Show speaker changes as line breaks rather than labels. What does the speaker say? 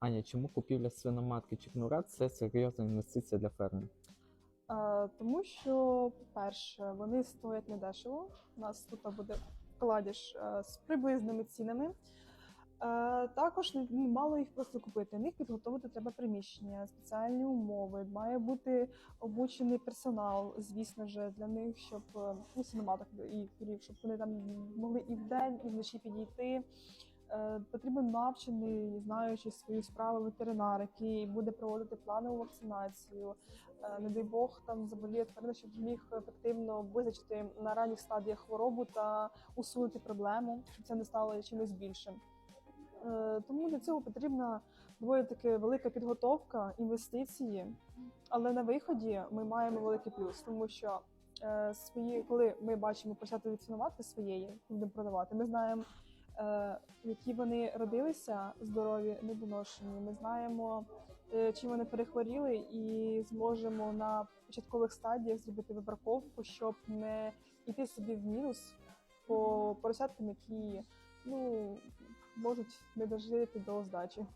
Аня, чому купівля свиноматки чи кнура це серйозна інвестиція для ферми?
Е, Тому що, по-перше, вони стоять недешево. У нас тут буде вкладіш е, з приблизними цінами. Е, Також мало їх просто купити. Них підготувати треба приміщення, спеціальні умови. Має бути обучений персонал, звісно ж, для них, щоб е, ну, синематок і курів, щоб вони там могли і вдень, і вночі підійти. Е, Потрібен навчений, знаючи свою справу ветеринар, який буде проводити планову вакцинацію. Е, Не дай Бог там заболіє тварина, щоб зміг ефективно визначити на ранніх стадіях хворобу та усунути проблему, щоб це не стало чимось більшим. Е, Тому для цього потрібна доволі таки велика підготовка, інвестиції. Але на виході ми маємо великий плюс, тому що свої, коли ми бачимо почати відцінувати своєї, будемо продавати, ми знаємо, які вони родилися здорові, недоношені. Ми знаємо, е, чим вони перехворіли, і зможемо на початкових стадіях зробити вибраковку, щоб не йти собі в мінус по поросяткам, які ну можуть не дожити до здачі.